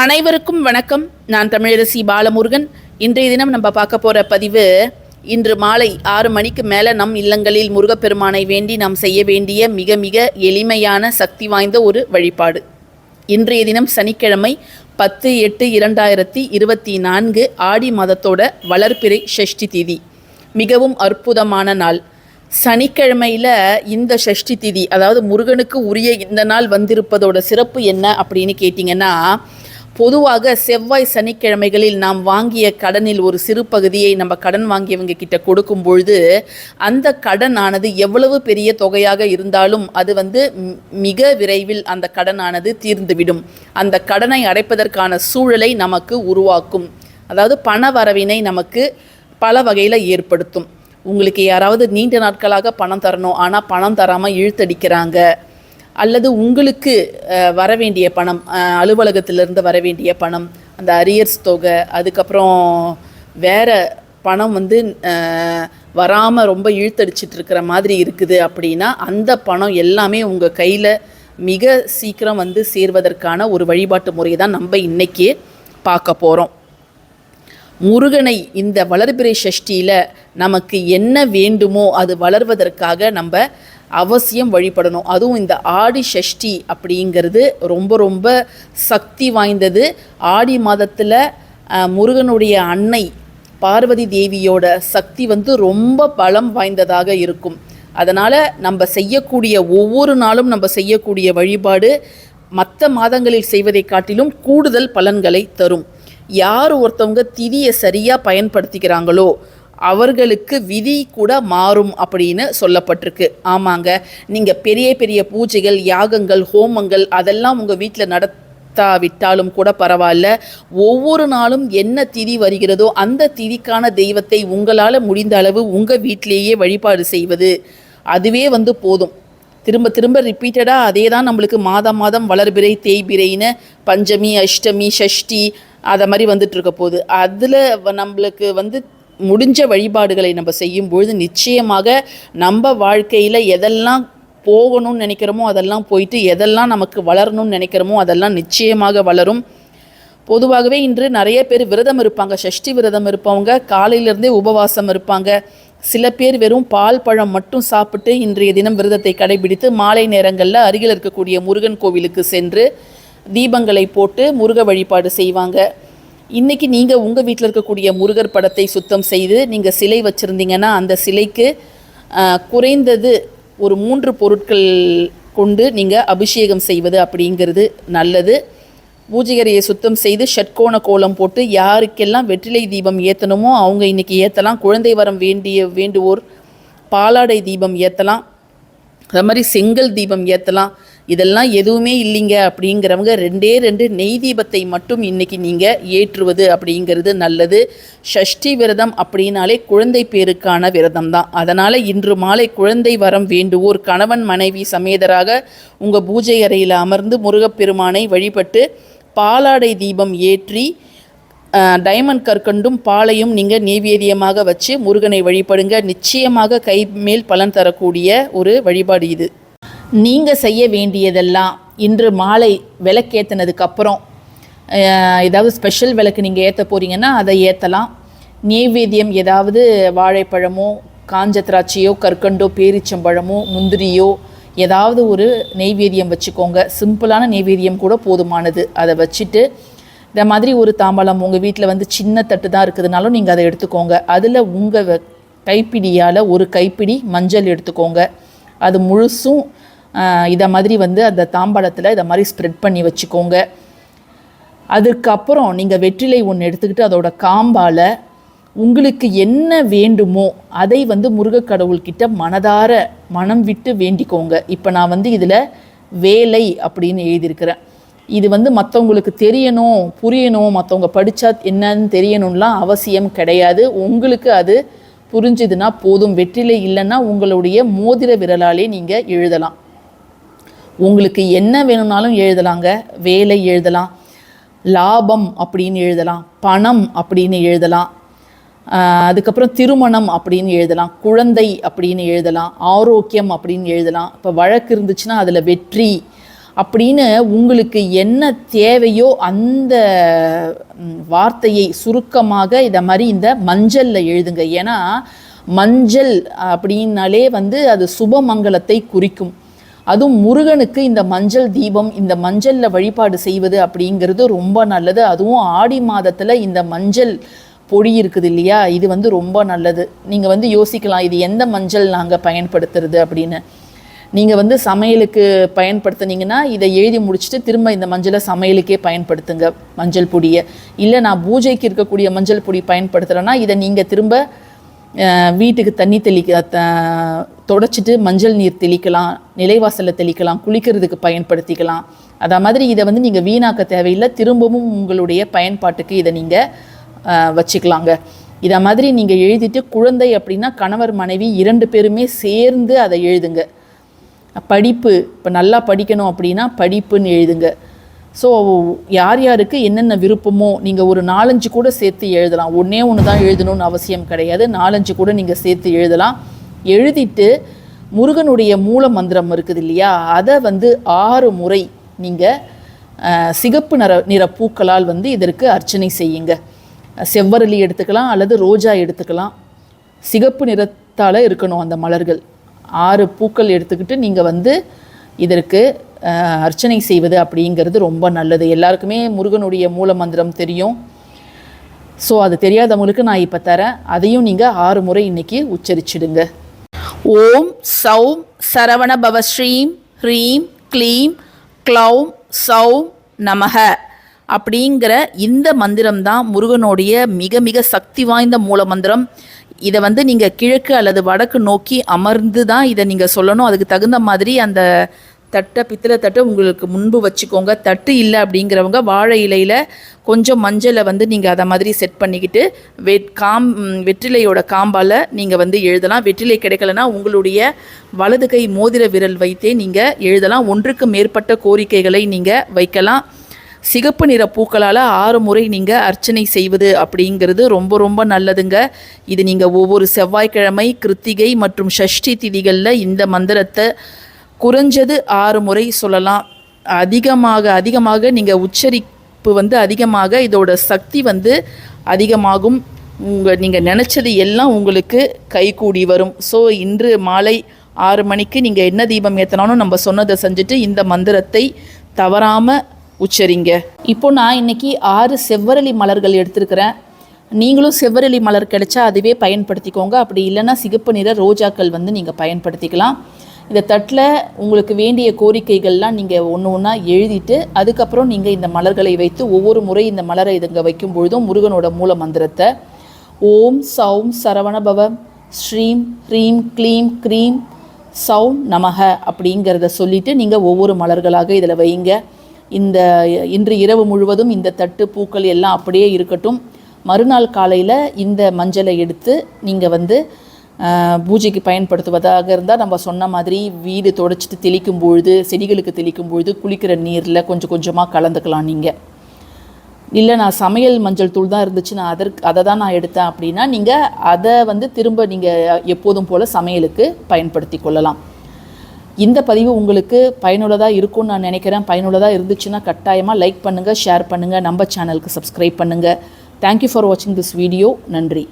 அனைவருக்கும் வணக்கம். நான் தமிழரசி பாலமுருகன். இன்றைய தினம் நம்ம பார்க்க போகிற பதிவு இன்று மாலை ஆறு மணிக்கு மேலே நம் இல்லங்களில் முருகப்பெருமானை வேண்டி நாம் செய்ய வேண்டிய மிக மிக எளிமையான சக்தி வாய்ந்த ஒரு வழிபாடு. இன்றைய தினம் சனிக்கிழமை பத்து எட்டு இரண்டாயிரத்தி இருபத்தி நான்கு ஆடி மாதத்தோட வளர்ப்பிறை ஷஷ்டி திதி. மிகவும் அற்புதமான நாள். சனிக்கிழமையில் இந்த ஷஷ்டி திதி அதாவது முருகனுக்கு உரிய இந்த நாள் வந்திருப்பதோட சிறப்பு என்ன அப்படின்னு கேட்டிங்கன்னா பொதுவாக செவ்வாய் சனிக்கிழமைகளில் நாம் வாங்கிய கடனில் ஒரு சிறு பகுதியை நம்ம கடன் வாங்கியவங்க கிட்ட கொடுக்கும் பொழுது அந்த கடனானது எவ்வளவு பெரிய தொகையாக இருந்தாலும் அது வந்து மிக விரைவில் அந்த கடனானது தீர்ந்துவிடும். அந்த கடனை அடைப்பதற்கான சூழலை நமக்கு உருவாக்கும். அதாவது பண வரவினை நமக்கு பல வகையில் ஏற்படுத்தும். உங்களுக்கு யாராவது நீண்ட நாட்களாக பணம் தரணும் ஆனால் பணம் தராமல் இழுத்தடிக்கிறாங்க. அல்லது உங்களுக்கு வர வேண்டிய பணம் அலுவலகத்திலிருந்து வர வேண்டிய பணம் அந்த அரியர்ஸ் தொகை அதுக்கப்புறம் வேற பணம் வந்து வராமல் ரொம்ப இழுத்தடிச்சிட்டு இருக்கிற மாதிரி இருக்குது அப்படின்னா அந்த பணம் எல்லாமே உங்கள் கையில் மிக சீக்கிரம் வந்து சேர்வதற்கான ஒரு வழிபாட்டு முறையை தான் நம்ம இன்றைக்கே பார்க்க போகிறோம் முருகனை இந்த வளர்பிறை சஷ்டியில் நமக்கு என்ன வேண்டுமோ அது வளர்வதற்காக நம்ம அவசியம் வழிபடணும். அதுவும் இந்த ஆடி ஷஷ்டி அப்படிங்கிறது ரொம்ப ரொம்ப சக்தி வாய்ந்தது. ஆடி மாதத்தில் முருகனுடைய அன்னை பார்வதி தேவியோட சக்தி வந்து ரொம்ப பலம் வாய்ந்ததாக இருக்கும். அதனால் நம்ம செய்யக்கூடிய ஒவ்வொரு நாளும் நம்ம செய்யக்கூடிய வழிபாடு மற்ற மாதங்களில் செய்வதை காட்டிலும் கூடுதல் பலன்களை தரும். யார் ஒருத்தவங்க திதியை சரியாக பயன்படுத்திக்கிறாங்களோ அவர்களுக்கு விதி கூட மாறும் அப்படின்னு சொல்லப்பட்டிருக்கு. ஆமாங்க. நீங்கள் பெரிய பெரிய பூஜைகள் யாகங்கள் ஹோமங்கள் அதெல்லாம் உங்கள் வீட்டில் நடத்தாவிட்டாலும் கூட பரவாயில்ல. ஒவ்வொரு நாளும் என்ன திதி வருகிறதோ அந்த திதிக்கான தெய்வத்தை உங்களால் முடிந்த அளவு உங்கள் வீட்டிலேயே வழிபாடு செய்வது. அதுவே வந்து போதும். திரும்ப திரும்ப ரிப்பீட்டடாக அதே தான் நம்மளுக்கு மாதம் மாதம் வளர்பிறை தேய்பிறைன்னு பஞ்சமி அஷ்டமி ஷஷ்டி அதை மாதிரி வந்துட்டு இருக்க போகுது. அதில் நம்மளுக்கு வந்து முடிஞ்ச வழிபாடுகளை நம்ம செய்யும் பொழுது நிச்சயமாக நம்ம வாழ்க்கையில் எதெல்லாம் போகணும்னு நினைக்கிறோமோ அதெல்லாம் போயிட்டு எதெல்லாம் நமக்கு வளரணும்னு நினைக்கிறோமோ அதெல்லாம் நிச்சயமாக வளரும். பொதுவாகவே இன்று நிறைய பேர் விரதம் இருப்பாங்க. சஷ்டி விரதம் இருப்பவங்க காலையிலேருந்தே உபவாசம் இருப்பாங்க. சில பேர் வெறும் பால் பழம் மட்டும் சாப்பிட்டு இன்றைய தினம் விரதத்தை கடைபிடித்து மாலை நேரங்களில் அருகில் இருக்கக்கூடிய முருகன் கோவிலுக்கு சென்று தீபங்களை போட்டு முருக வழிபாடு செய்வாங்க. இன்னைக்கு நீங்கள் உங்கள் வீட்டில் இருக்கக்கூடிய முருகர் படத்தை சுத்தம் செய்து நீங்கள் சிலை வச்சுருந்தீங்கன்னா அந்த சிலைக்கு குறைந்தது ஒரு மூன்று பொருட்கள் கொண்டு நீங்கள் அபிஷேகம் செய்வது அப்படிங்கிறது நல்லது. பூஜைகரையை சுத்தம் செய்து ஷட்கோண கோலம் போட்டு யாருக்கெல்லாம் வெற்றிலை தீபம் ஏற்றணுமோ அவங்க இன்றைக்கி ஏற்றலாம் குழந்தை வரம் வேண்டிய வேண்டுவோர் பாலாடை தீபம் ஏற்றலாம் அது மாதிரி செங்கல் தீபம் ஏற்றலாம் இதெல்லாம் எதுவுமே இல்லைங்க. அப்படிங்கிறவங்க ரெண்டே ரெண்டு நெய் தீபத்தை மட்டும் இன்னைக்கு நீங்கள் ஏற்றுவது அப்படிங்கிறது நல்லது. ஷஷ்டி விரதம் அப்படின்னாலே குழந்தை பேருக்கான விரதம் தான். அதனால் இன்று மாலை குழந்தை வரம் வேண்டுவோர் கணவன் மனைவி சமேதராக உங்கள் பூஜை அறையில் அமர்ந்து முருகப்பெருமானை வழிபட்டு பாலாடை தீபம் ஏற்றி டைமண்ட் கற்கண்டும் பாலையும் நீங்கள் நெய்வேதியமாக வச்சு முருகனை வழிபடுங்க. நிச்சயமாக கை மேல் பலன் தரக்கூடிய ஒரு வழிபாடு இது. நீங்கள் செய்ய வேண்டியதெல்லாம் இன்று மாலை விளக்கேற்றினதுக்கப்புறம் ஏதாவது ஸ்பெஷல் விளக்கு நீங்கள் ஏற்ற போகிறீங்கன்னா அதை ஏற்றலாம் நெய்வேத்தியம் ஏதாவது வாழைப்பழமோ காஞ்ச திராட்சையோ கற்கண்டோ பேரிச்சம்பழமோ முந்திரியோ ஏதாவது ஒரு நெய்வேத்தியம் வச்சுக்கோங்க. சிம்பிளான நெய்வேத்தியம் கூட போதுமானது. அதை வச்சுட்டு இந்த மாதிரி ஒரு தாம்பாளம் உங்கள் வீட்டில் வந்து சின்ன தட்டு தான் இருக்குதுனாலும் நீங்கள் அதை எடுத்துக்கோங்க. அதில் உங்கள் கைப்பிடியால் ஒரு கைப்பிடி மஞ்சள் எடுத்துக்கோங்க. அது முழுசும் இதை மாதிரி வந்து அந்த தாம்பாளத்தில் இதை மாதிரி ஸ்ப்ரெட் பண்ணி வச்சுக்கோங்க. அதுக்கப்புறம் நீங்கள் வெற்றிலை ஒன்று எடுத்துக்கிட்டு அதோட காம்பால் உங்களுக்கு என்ன வேண்டுமோ அதை வந்து முருகக்கடவுள்கிட்ட மனதார மனம் விட்டு வேண்டிக்கோங்க. இப்போ நான் வந்து இதில் வேலை அப்படின்னு எழுதியிருக்கிறேன். இது வந்து மற்றவங்களுக்கு தெரியணும் புரியணும் மற்றவங்க படித்தா என்னன்னு தெரியணும்லாம் அவசியம் கிடையாது. உங்களுக்கு அது புரிஞ்சுதுன்னா போதும். வெற்றிலை இல்லைன்னா உங்களுடைய மோதிர விரலாலே நீங்கள் எழுதலாம். உங்களுக்கு என்ன வேணும்னாலும் எழுதலாங்க. வேலை எழுதலாம். லாபம் அப்படின்னு எழுதலாம். பணம் அப்படின்னு எழுதலாம். அதுக்கப்புறம் திருமணம் அப்படின்னு எழுதலாம். குழந்தை அப்படின்னு எழுதலாம். ஆரோக்கியம் அப்படின்னு எழுதலாம். இப்போ வழக்கு இருந்துச்சுன்னா அதில் வெற்றி அப்படின்னு உங்களுக்கு என்ன தேவையோ அந்த வார்த்தையை சுருக்கமாக இதை மாதிரி இந்த மஞ்சளில் எழுதுங்க. ஏன்னா மஞ்சள் அப்படின்னாலே வந்து அது சுபமங்கலத்தை குறிக்கும். அதுவும் முருகனுக்கு இந்த மஞ்சள் தீபம் இந்த மஞ்சளில் வழிபாடு செய்வது அப்படிங்கிறது ரொம்ப நல்லது. அதுவும் ஆடி மாதத்தில் இந்த மஞ்சள் பொடி இருக்குது இல்லையா? இது வந்து ரொம்ப நல்லது. நீங்கள் வந்து யோசிக்கலாம் இது எந்த மஞ்சள் நாங்கள் பயன்படுத்துறது அப்படின்னு. நீங்கள் வந்து சமையலுக்கு பயன்படுத்துனீங்கன்னா இதை எழுதி முடிச்சுட்டு திரும்ப இந்த மஞ்சளை சமையலுக்கே பயன்படுத்துங்க மஞ்சள் பொடியை. இல்லை நான் பூஜைக்கு இருக்கக்கூடிய மஞ்சள் பொடி பயன்படுத்துகிறேன்னா இதை நீங்கள் திரும்ப வீட்டுக்கு தண்ணி தெளிக்க த தொடச்சிட்டு மஞ்சள் நீர் தெளிக்கலாம் நிலைவாசலில் தெளிக்கலாம் குளிக்கிறதுக்கு பயன்படுத்திக்கலாம். அதை மாதிரி இதை வந்து நீங்கள் வீணாக்க தேவையில்லை. திரும்பவும் உங்களுடைய பயன்பாட்டுக்கு இதை நீங்கள் வச்சுக்கலாங்க. இதை மாதிரி நீங்கள் எழுதிட்டு குழந்தை அப்படின்னா கணவர் மனைவி இரண்டு பேருமே சேர்ந்து அதை எழுதுங்க. படிப்பு இப்போ நல்லா படிக்கணும் அப்படின்னா படிப்புன்னு எழுதுங்க. ஸோ யார் யாருக்கு என்னென்ன விருப்பமோ நீங்கள் ஒரு நாலஞ்சு கூட சேர்த்து எழுதலாம். ஒன்றே ஒன்று தான் எழுதணும்னு அவசியம் கிடையாது. நாலஞ்சு கூட நீங்கள் சேர்த்து எழுதலாம். எழுதிட்டு முருகனுடைய மூல மந்திரம் இருக்குது இல்லையா? அதை வந்து ஆறு முறை நீங்கள் சிகப்பு நிற நிற பூக்களால் வந்து இதற்கு அர்ச்சனை செய்யுங்க. செவ்வரளி எடுத்துக்கலாம் அல்லது ரோஜா எடுத்துக்கலாம். சிகப்பு நிறத்தால் இருக்கணும் அந்த மலர்கள். ஆறு பூக்கள் எடுத்துக்கிட்டு நீங்கள் வந்து இதற்கு அர்ச்சனை செய்வது அப்படிங்கிறது ரொம்ப நல்லது. எல்லாருக்குமே முருகனுடைய மூல மந்திரம் தெரியும். ஸோ அது தெரியாதவங்களுக்கு நான் இப்போ தரேன். அதையும் நீங்கள் ஆறு முறை இன்னைக்கு உச்சரிச்சிடுங்க. ஓம் சௌம் சரவண ஸ்ரீம் ஹ்ரீம் க்ளீம் க்ளௌம் சௌம் நமக. அப்படிங்கிற இந்த மந்திரம் தான் முருகனுடைய மிக மிக சக்தி வாய்ந்த மூல மந்திரம். இதை வந்து நீங்கள் கிழக்கு அல்லது வடக்கு நோக்கி அமர்ந்து தான் இதை நீங்கள் சொல்லணும். அதுக்கு தகுந்த மாதிரி அந்த தட்டை பித்தளை தட்டை உங்களுக்கு முன்பு வச்சுக்கோங்க. தட்டு இல்லை அப்படிங்கிறவங்க வாழை இலையில் கொஞ்சம் மஞ்சளை வந்து நீங்கள் அதை மாதிரி செட் பண்ணிக்கிட்டு வெட் காம் வெற்றிலையோட காம்பால் நீங்கள் வந்து எழுதலாம். வெற்றிலை கிடைக்கலனா உங்களுடைய வலது கை மோதிர விரல் வைத்தே நீங்கள் எழுதலாம். ஒன்றுக்கு மேற்பட்ட கோரிக்கைகளை நீங்கள் வைக்கலாம். சிகப்பு நிற பூக்களால் ஆறு முறை நீங்கள் அர்ச்சனை செய்வது அப்படிங்கிறது ரொம்ப ரொம்ப நல்லதுங்க. இது நீங்கள் ஒவ்வொரு செவ்வாய்க்கிழமை கிருத்திகை மற்றும் ஷஷ்டி திதிகளில் இந்த மந்திரத்தை குறைஞ்சது ஆறு முறை சொல்லலாம். அதிகமாக அதிகமாக நீங்கள் உச்சரிப்பு வந்து அதிகமாக இதோட சக்தி வந்து அதிகமாகும். உங்கள் நீங்கள் நினச்சது எல்லாம் உங்களுக்கு கைகூடி வரும். ஸோ இன்று மாலை ஆறு மணிக்கு நீங்கள் என்ன தீபம் ஏற்றினாலும் நம்ம சொன்னதை செஞ்சுட்டு இந்த மந்திரத்தை தவறாமல் உச்சரிங்க. இப்போ நான் இன்னைக்கு ஆறு செவ்வரளி மலர்கள் எடுத்திருக்கிறேன். நீங்களும் செவ்வரளி மலர் கிடைச்சா அதுவே பயன்படுத்திக்கோங்க. அப்படி இல்லைன்னா சிகப்பு நிற ரோஜாக்கள் வந்து நீங்கள் பயன்படுத்திக்கலாம். இந்த தட்டில் உங்களுக்கு வேண்டிய கோரிக்கைகள்லாம் நீங்கள் ஒன்று ஒன்றா எழுதிட்டு அதுக்கப்புறம் நீங்கள் இந்த மலர்களை வைத்து ஒவ்வொரு முறை இந்த மலரை இதுங்க வைக்கும் பொழுதும் முருகனோட மூல மந்திரத்தை ஓம் சௌம் சரவணபவம் ஸ்ரீம் ஹ்ரீம் க்ளீம் க்ரீம் சௌம் நமக அப்படிங்கிறத சொல்லிவிட்டு நீங்கள் ஒவ்வொரு மலர்களாக இதில் வைங்க. இந்த இன்று இரவு முழுவதும் இந்த தட்டு பூக்கள் எல்லாம் அப்படியே இருக்கட்டும். மறுநாள் காலையில் இந்த மஞ்சளை எடுத்து நீங்கள் வந்து பூஜைக்கு பயன்படுத்துவதாக இருந்தால் நம்ம சொன்ன மாதிரி வீடு தொடச்சிட்டு தெளிக்கும் பொழுது செடிகளுக்கு தெளிக்கும் பொழுது குளிக்கிற நீரில் கொஞ்சம் கொஞ்சமாக கலந்துக்கலாம் நீங்கள் இல்லை நான் சமையல் மஞ்சள் தூள் தான் இருந்துச்சு நான் அதற்கு அதை தான் நான் எடுத்தேன் அப்படின்னா நீங்கள் அதை வந்து திரும்ப நீங்கள் எப்போதும் போல் சமையலுக்கு பயன்படுத்தி கொள்ளலாம். இந்த பதிவு உங்களுக்கு பயனுள்ளதாக இருக்கும்னு நான் நினைக்கிறேன். பயனுள்ளதாக இருந்துச்சுன்னா கட்டாயமாக லைக் பண்ணுங்கள் ஷேர் பண்ணுங்கள் நம்ம சேனலுக்கு சப்ஸ்கிரைப் பண்ணுங்கள் தேங்க்யூ ஃபார் வாட்சிங் திஸ் வீடியோ நன்றி.